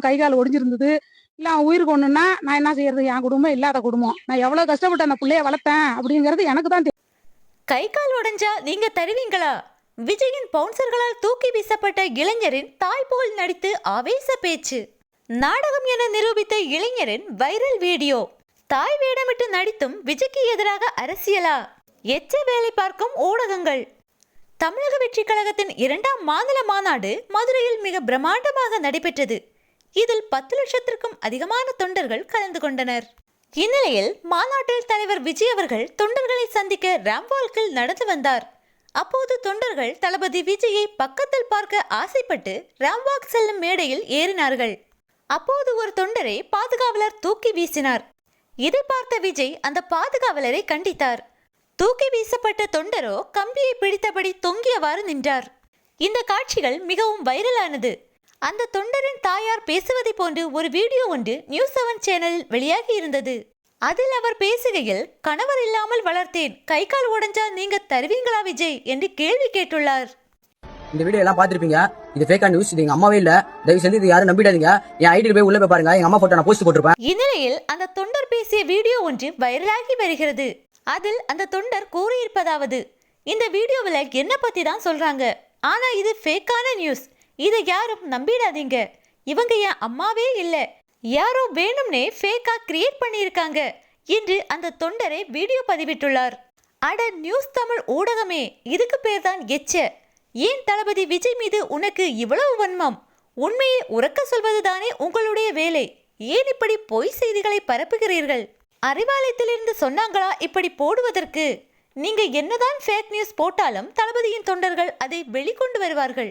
அவன் கை கால் ஒடிஞ்சிருந்தது. இல்ல அவன் உயிருக்கு ஒண்ணுன்னா நான் என்ன செய்யறது? என் குடும்பம் இல்லாத குடும்பம். நான் எவ்வளவு கஷ்டப்பட்டு அந்த பிள்ளைய வளர்த்தேன் அப்படிங்கிறது எனக்கு தான் தெரியும். கை கால் உடைஞ்சா நீங்க தருவீங்களா? விஜயின் பவுன்சர்களால் தூக்கி வீசப்பட்ட இளைஞரின் தாய் போல் நடித்து ஆவேச பேச்சு. நாடகம் என நிரூபித்த இளைஞரின் வைரல் வீடியோ. தாய் வேடமிட்டு நடித்தும் விஜய்க்கு எதிராக அரசியலா? எச்ச வேலை பார்க்கும் ஊடகங்கள். தமிழக வெற்றி கழகத்தின் இரண்டாம் மாநில மாநாடு மதுரையில் மிக பிரம்மாண்டமாக நடைபெற்றது. இதில் பத்து லட்சத்திற்கும் அதிகமான தொண்டர்கள் கலந்து கொண்டனர். இந்நிலையில் மாநாட்டில் தலைவர் விஜய் அவர்கள் தொண்டர்களை சந்திக்க ராம்வால்கில் நடந்து வந்தார். அப்போது தொண்டர்கள் தளபதி விஜயை பக்கத்தில் பார்க்க ஆசைப்பட்டு ராம்வாக் செல்லும் மேடையில் ஏறினார்கள். அப்போது ஒரு தொண்டரை பாதுகாவலர் தூக்கி வீசினார். இதை பார்த்த விஜய் அந்த பாதுகாவலரை கண்டித்தார். தூக்கி வீசப்பட்ட தொண்டரோ கம்பியை பிடித்தபடி தொங்கியவாறு நின்றார். இந்த காட்சிகள் மிகவும் வைரலானது. அந்த தொண்டரின் தாயார் பேசுவதை போன்று ஒரு வீடியோ ஒன்று நியூஸ் செவன் சேனலில் வெளியாகி இருந்தது. அதில் அவர் பேசுகையில் கணவர் இல்லாமல் வளர்த்தேன். கை கால் உடைஞ்சா நீங்க தருவீங்களா விஜய்? என்று கேள்வி கேட்டுள்ளார். இந்த வீடியோ எல்லாம் பார்த்திருப்பீங்க. இது ஃபேக்கா நியூஸ் இது எங்க அம்மாவே இல்ல. தயவு செஞ்சு இது யாரும் நம்பிடாதீங்க. என் ஐடி போய் உள்ள போய் பாருங்க. எங்க அம்மா போட்டோ நான் போஸ்ட் போட்டிருப்பேன். இந்நிலையில் அந்த தொண்டர் பேசிய வீடியோ ஒன்று வைரலாகி வருகிறது. அதில் அந்த தொண்டர் கூறியிருப்பதாவது இந்த வீடியோவில் என்ன பத்தி தான் சொல்றாங்க. ஆனா இது ஃபேக்கான நியூஸ் இதை யாரும் நம்பிடாதீங்க. இவங்க என் அம்மாவே இல்லை. யாரோ வேணும்னே ஃபேக்கா கிரியேட் பண்ணியிருக்காங்க என்று அந்த தொண்டரை வீடியோ பதிவிட்டுள்ளார். அட நியூஸ் தமிழ் ஊடகமே இதுக்கு பேர் தான் எச்ச. ஏன் தளபதி விஜய் மீது உனக்கு இவ்வளவு வன்மம்? உண்மையை உறக்க சொல்வதுதானே உங்களுடைய வேலை. ஏன் இப்படி பொய் செய்திகளை பரப்புகிறீர்கள்? அறிவாலயத்திலிருந்து சொன்னாங்களா இப்படி போடுவதற்கு? நீங்க என்னதான் ஃபேக் நியூஸ் போட்டாலும் தளபதியின் தொண்டர்கள் அதை வெளிக்கொண்டு வருவார்கள்.